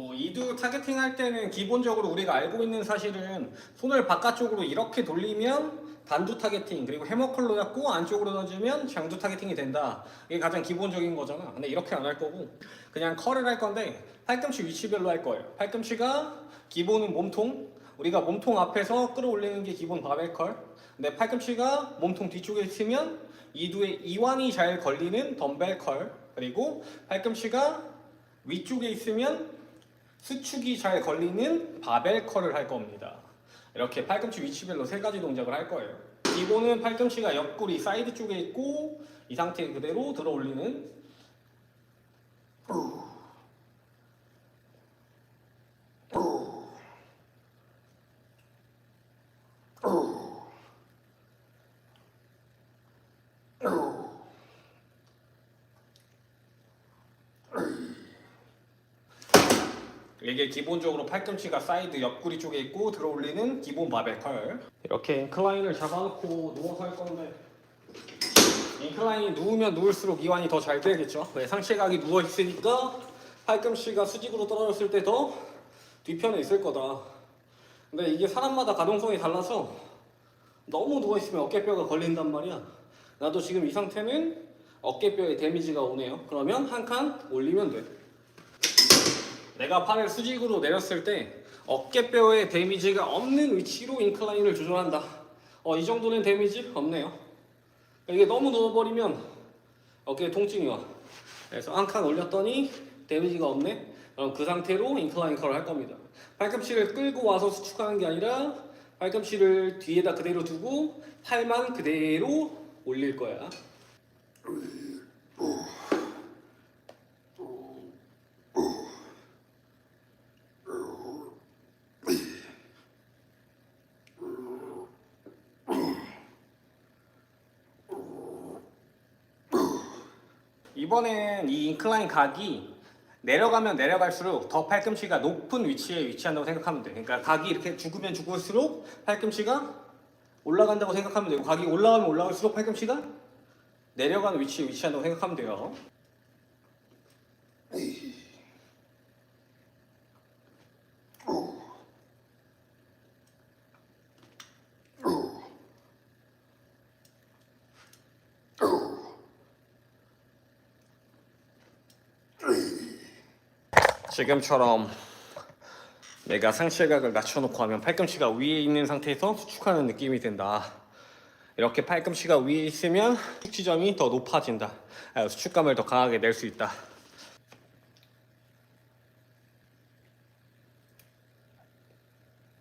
뭐 이두 타겟팅 할 때는 기본적으로 우리가 알고 있는 사실은 손을 바깥쪽으로 이렇게 돌리면 단두 타겟팅 그리고 해머컬로 잡고 안쪽으로 던지면 장두 타겟팅이 된다. 이게 가장 기본적인 거잖아. 근데 이렇게 안 할 거고. 그냥 컬을 할 건데 팔꿈치 위치별로 할 거예요. 팔꿈치가 기본은 몸통. 우리가 몸통 앞에서 끌어올리는 게 기본 바벨 컬. 근데 팔꿈치가 몸통 뒤쪽에 있으면 이두의 이완이 잘 걸리는 덤벨 컬. 그리고 팔꿈치가 위쪽에 있으면 수축이 잘 걸리는 바벨 컬을 할 겁니다. 이렇게 팔꿈치 위치별로 세 가지 동작을 할 거예요. 기본은 팔꿈치가 옆구리 사이드 쪽에 있고 이 상태 그대로 들어 올리는 이게 기본적으로 팔꿈치가 사이드 옆구리 쪽에 있고 들어 올리는 기본 바벨 컬. 이렇게 인클라인을 잡아놓고 누워서 할 건데 인클라인이 누우면 누울수록 이완이 더 잘 되겠죠? 왜 상체각이 누워 있으니까 팔꿈치가 수직으로 떨어졌을 때 더 뒤편에 있을 거다. 근데 이게 사람마다 가동성이 달라서 너무 누워 있으면 어깨뼈가 걸린단 말이야. 나도 지금 이 상태는 어깨뼈에 데미지가 오네요. 그러면 한 칸 올리면 돼 내가 팔을 수직으로 내렸을 때 어깨뼈에 데미지가 없는 위치로 인클라인을 조절한다. 어, 이 정도는 데미지 없네요. 이게 너무 누워버리면 어깨에 통증이 와. 그래서 한 칸 올렸더니 데미지가 없네. 그럼 그 상태로 인클라인 컬을 할 겁니다. 팔꿈치를 끌고 와서 수축하는 게 아니라 팔꿈치를 뒤에다 그대로 두고 팔만 그대로 올릴 거야. 이번엔 이 인클라인 각이 내려가면 내려갈수록 더 팔꿈치가 높은 위치에 위치한다고 생각하면 돼. 그러니까 각이 이렇게 죽으면 죽을수록 팔꿈치가 올라간다고 생각하면 되고 각이 올라가면 올라갈수록 팔꿈치가 내려가는 위치에 위치한다고 생각하면 돼요. 지금처럼 내가 상체각을 낮춰놓고 하면 팔꿈치가 위에 있는 상태에서 수축하는 느낌이 든다. 이렇게 팔꿈치가 위에 있으면 수축 지점이 더 높아진다. 아, 수축감을 더 강하게 낼 수 있다.